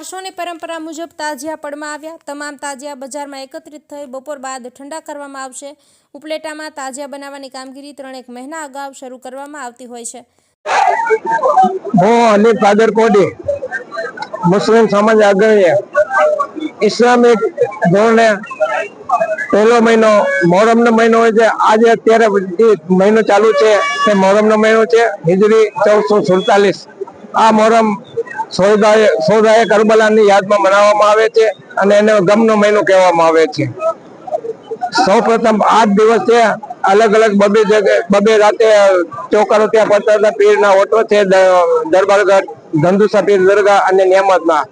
વર્ષોની પરંપરા મુજબ તાજિયા પડમાં આવ્યા. તમામ તાજિયા બજારમાં એકત્રિત થઈ બપોર બાદ ઠંડા કરવામાં આવશે. ઉપલેટામાં તાજિયા બનાવવાની કામગીરી ત્રણેક મહિના અગાઉ શરૂ કરવામાં આવતી હોય છે. હું હનીફ કાદર કોડી મુસ્લિમ સમાજ આગળ ઇસ્લામિક ધોરણે પહેલો મહિનો મોહરમનો મહિનો હોય છે. આજે અત્યારે મહિનો ચાલુ છે. તે મોહરમનો મહિનો છે. હિજરી ચૌદસો સુડતાલીસ. આ મોહરમ સોદાએ સોદાએ કરબલાની યાદમાં મનાવવામાં આવે છે અને એને ગમનો મહિનો કહેવામાં આવે છે. સૌપ્રથમ આઠ દિવસ છે. અલગ અલગ બબે જગ્યાએ બબે રાતે ચોકારો ત્યાં પડતા હતા. પીરના ઓટો છે દરબારગઢ ધંધુસા પીર દરગાહ અને નિયામતમાં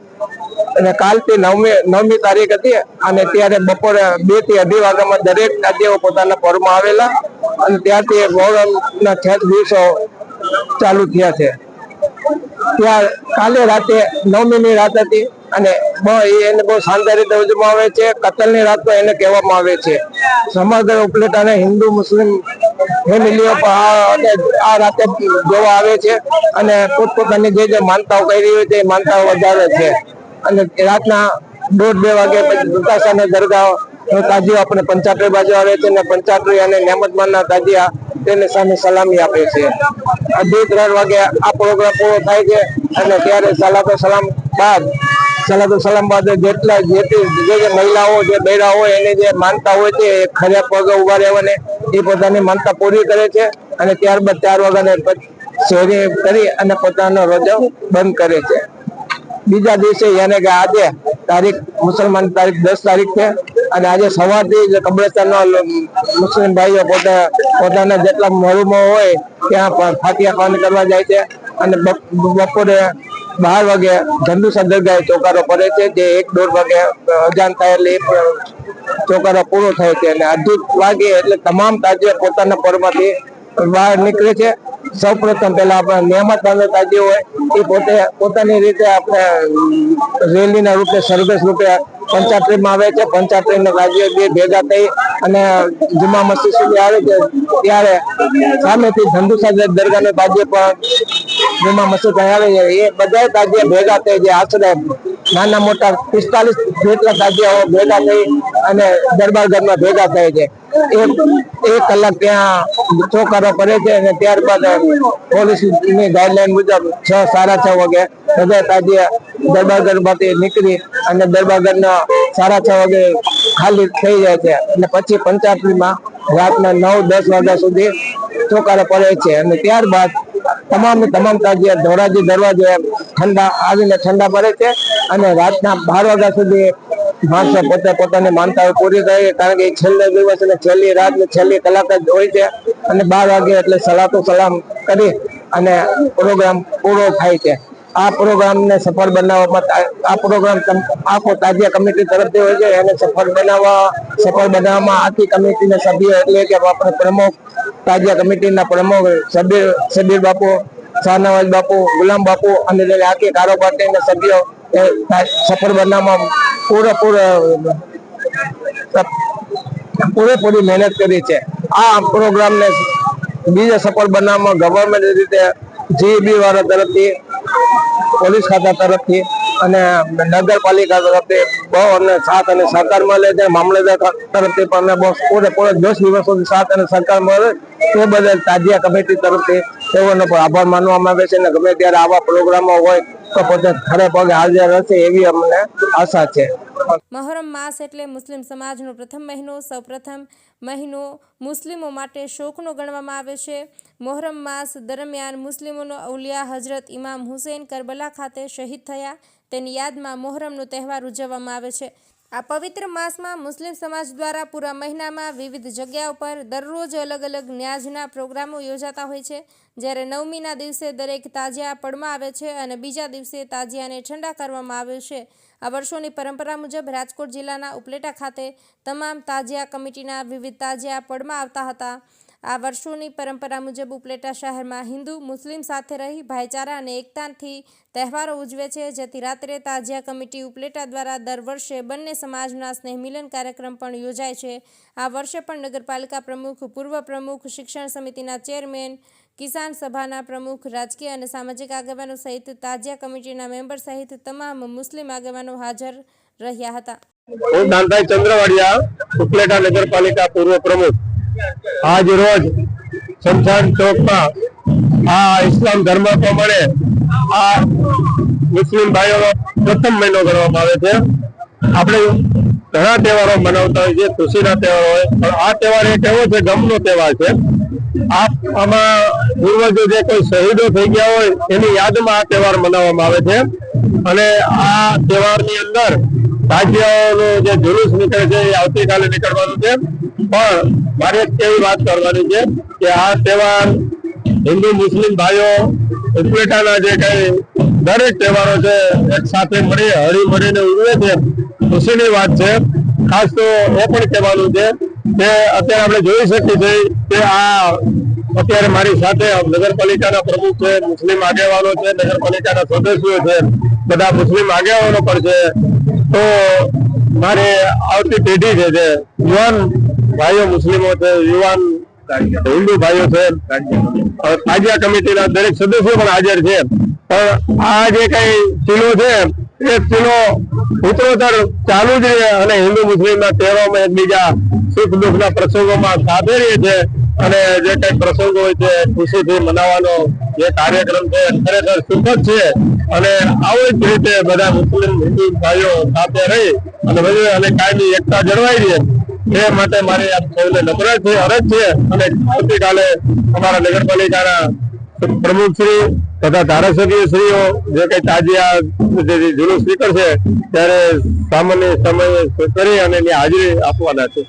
અને કાલથી નવમી નવમી તારીખ હતી અને ત્યારે બપોરે બેથી અઢી વાગ્યામાં દરેક રાજ્યો પોતાના પરમાં આવેલા અને ત્યારથી મોહરમના છ દિવસો ચાલુ થયા છે. ત્યાં કાલે રાતે, નવમીની રાત હતી અને બ- એને બહુ શાનદાર રીતે ઉજવવામાં આવે છે. કતલની રાત પણ એને કહેવામાં આવે છે. સમગ્ર ઉપલેટાને હિન્દુ, મુસ્લિમ ફેમિલીઓ આ રાતે જોવા આવે છે અને પોતપોતાની જે જે માનતાઓ કરી હોય એ માનતાઓ વધારે છે. અને રાતના દોઢ બે વાગે પછી દુતાસાના દરગાહ, તાજીઓ આપણે પંચાટરી બાજુ આવે છે અને પંચાટરી અને નિયામતમાનના તાજિયા તેને સામે સલામી આપે છે. અઢી ત્રણ વાગે આ પ્રોગ્રામ પૂરો થાય છે અને ત્યારે સલાતો સલામ બાદ, સલાતો સલામ બાદ જેટલા જેટલી જે જે મહિલાઓ જે બૈરા હોય એને જે માનતા હોય છે, એ ખરે પગે ઊભા રહેવાને એ પોતાની માનતા પૂરી કરે છે અને ત્યારબાદ ચાર વાગ્યાને શેરી કરી અને પોતાનો રોજો બંધ કરે છે. બીજા દિવસે યાને કે આજે તારીખ, મુસલમાન તારીખ દસ તારીખ છે. અને આજે સવારથી જ કબ્રસ્તાનના મુસ્લિમ ભાઈઓ પોતે, પોતાના જેટલા મરુમો હોય, ત્યાં ફાતિયા ખાવાની કરવા જાય છે. અને બપ- બપોરે બાર વાગે ધંધુસા દરગાહે ચોકારો પડે છે, જે એક દોઢ વાગે અજાન થાય એટલે ચોકારો પૂરો થાય છે. અને અઢી વાગે એટલે તમામ તાજિયા પોતાના પરમાંથી બહાર નીકળે છે. સૌ પ્રથમ પેલા આપણે નિયામત બાંધો જે હોય, એ પોતે પોતાની રીતે આપણે રેલીના રૂપે સર્વિસ રૂપે પંચાયતમાં આવે છે. પંચાયતના રાજ્ય બે ભેગા થઈ અને જુમા મસ્જિદ સુધી આવે છે. ત્યારે સામેથી ધંધુસા દરગાહનો બાજુ પણ જુમા મસ્જિદ આવે છે. એ બધા તાજ્ય ભેગા થઈ જે આશરે નાના મોટા પિસ્તાલીસ જેટલા તાજિયાઓ ભેગા થઈ અને દરબારગઢમાં ભેગા થાય છે. એક એક કલાક ત્યાં ચોકારો પડે છે અને ત્યારબાદ પોલીસની ગાઈડલાઈન મુજબ છ, સાડા છ વાગે બધા તાજે દરબારગઢમાંથી નીકળી અને દરબારગઢના સાડા છ વાગે ખાલી થઈ જાય છે. અને પછી પંચાયતમાં રાતના નવ, દસ વાગ્યા સુધી ચોકારો પડે છે. અને ત્યારબાદ તમામ તમામ તાજિયા ધોરાજી દરવાજે ઠંડા આવીને ઠંડા પડે છે. અને રાતના બાર વાગ્યા સુધી માણસો પોતે પોતાની માનતાઓ પૂરી થાય, કારણ કે એ છેલ્લે દિવસ અને છેલ્લી રાત ને છેલ્લી કલાક જ હોય છે અને બાર વાગે એટલે સલાતો સલામ કરી અને પ્રોગ્રામ પૂરો થાય છે. આ પ્રોગ્રામને સફળ બનાવવામાં આ પ્રોગ્રામ આખો તાજિયા કમિટી તરફથી હોય છે, એને સફળ બનાવવા, સફળ બનાવવામાં આખી કમિટીના સભ્યો એટલે કે આપણે પ્રમુખ, તાજિયા કમિટીના પ્રમુખ સબીર સબીર બાપુ, શાહનવાજ બાપુ, ગુલામ બાપુ અને આખી કારોબાર સભ્યો સફળ બનાવવામાં પૂરેપૂરો પૂરેપૂરી મહેનત કરી છે. આ પ્રોગ્રામને બીજા સફળ બનાવવામાં ગવર્મેન્ટ રીતે જીબી વાળા તરફથી, પોલીસ ખાતા તરફથી અને નગરપાલિકા તરફથી બહુ અમને સાથ અને સહકાર મળે છે. મામલતદાર તરફથી પણ બહુ પૂરેપૂરો દસ દિવસ સુધી સાથ અને સહકાર મળે તે બદલ તાજિયા કમિટી તરફથી તેઓનો પણ આભાર માનવામાં આવે છે અને ગમે ત્યારે આવા પ્રોગ્રામો હોય તો પોતે ખરે પગે હાજર હશે એવી અમને આશા છે. મહોરમ માસ એટલે મુસ્લિમ સમાજનો પ્રથમ મહિનો, સૌપ્રથમ મહિનો. મુસ્લિમો માટે શોકનો ગણવામાં આવે છે. મોહરમ માસ દરમિયાન મુસ્લિમોનો અવલિયા હજરત ઇમામ હુસૈન કરબલા ખાતે શહીદ થયા. તેની યાદમાં મોહરમનો તહેવાર ઉજવવામાં આવે છે. આ પવિત્ર માસમાં મુસ્લિમ સમાજ દ્વારા પૂરા મહિનામાં વિવિધ જગ્યાઓ પર દરરોજ અલગ અલગ ન્યાજના પ્રોગ્રામો યોજાતા હોય છે. જ્યારે નવમીના દિવસે દરેક તાજિયા પડમાં આવે છે અને બીજા દિવસે તાજિયાને ઠંડા કરવામાં આવે છે. આ વર્ષોની પરંપરા મુજબ રાજકોટ જિલ્લાના ઉપલેટા ખાતે તમામ તાજિયા કમિટીના વિવિધ તાજિયા પડમાં આવતા હતા. આ વર્ષોની પરંપરા મુજબ ઉપલેટા શહેરમાં હિન્દુ, મુસ્લિમ સાથે રહી ભાઈચારા અને એકતાથી તહેવારો ઉજવે છે. જેથી રાત્રે તાજિયા કમિટી ઉપલેટા દ્વારા દર વર્ષે બંને સમાજના સ્નેહ કાર્યક્રમ પણ યોજાય છે. આ વર્ષે પણ નગરપાલિકા પ્રમુખ, પૂર્વ પ્રમુખ, શિક્ષણ સમિતિના ચેરમેન, કિસાન સભાના પ્રમુખ, રાજકીય અને સામાજિક આગેવાનો સહિત તાજિયા કમિટીના મેમ્બર સહિત તમામ મુસ્લિમ આગેવાનો હાજર રહ્યા હતા. હું દાનભાઈ ચંદ્રવાડિયા, ઉપલેટા નગરપાલિકા પૂર્વ પ્રમુખ. આજ રોજ શમશાન ચોકમાં આ ઇસ્લામ ધર્મ પ્રમાણે આ મુસ્લિમ ભાઈઓનો પ્રથમ મહિનો ગણવામાં આવે છે. આપણે ઘણા તહેવારો મનાવતા હોય છે ખુશીના તહેવારો હોય, પણ આ તહેવાર એક એવો છે, ગમનો તહેવાર છે. આમાં પૂર્વજો જે કોઈ શહીદો થઈ ગયા હોય, એની યાદમાં આ તહેવાર મનાવવામાં આવે છે. અને આ તહેવારની અંદર રાજ્યનું જે જુલુસ નીકળે છે, એ આવતીકાલે નીકળવાનું છે. પણ મારે એવી વાત કરવાની છે કે આ તહેવાર હિન્દુ, મુસ્લિમ ભાઈઓ, ઉપલેટાના જે કઈ દરેક તહેવારો છે, એક સાથે મળી હળી મળીને ઉજવે છે, ખુશીની વાત છે. ખાસ તો એ પણ કહેવાનું છે કે અત્યારે આપણે જોઈ શકીએ છીએ કે આ અત્યારે મારી સાથે નગરપાલિકાના પ્રમુખ છે, મુસ્લિમ આગેવાનો છે, નગરપાલિકાના સદસ્યો છે, બધા મુસ્લિમ આગેવાનો પણ છે. તો મારે આવતી પેઢી છે જે યુવાન ભાઈઓ મુસ્લિમો છે, યુવાન હિન્દુ ભાઈઓ છે. તાજિયા કમિટીના દરેક સદસ્યો પણ હાજર છે. પણ આ જે કઈ ચીલો છે, એ ચીલો ઉત્તરોત્તર ચાલુ જ રહે અને હિન્દુ મુસ્લિમના તહેવારોમાં એકબીજા સુખ દુઃખના પ્રસંગોમાં સાથે રહે છે. અને જે કઈ પ્રસંગો હોય છે, ખુશીથી મનાવવાનો જે કાર્યક્રમ છે ખરેખર સુખદ છે. અને આવી જ રીતે બધા મુસ્લિમ હિન્દુ ભાઈઓ સાથે રહી અને અને કાયમી એકતા જળવાઈ રહે. એ માટે મારી આપ સૌને છે, અરજ છે અને આવતીકાલે અમારા નગરપાલિકાના પ્રમુખશ્રી તથા ધારાસભ્યશ્રીઓ જે કઈ તાજીયા જે જુલુસ નીકળશે ત્યારે સામાન્ય સમય કરી અને એની હાજરી આપવાના છે.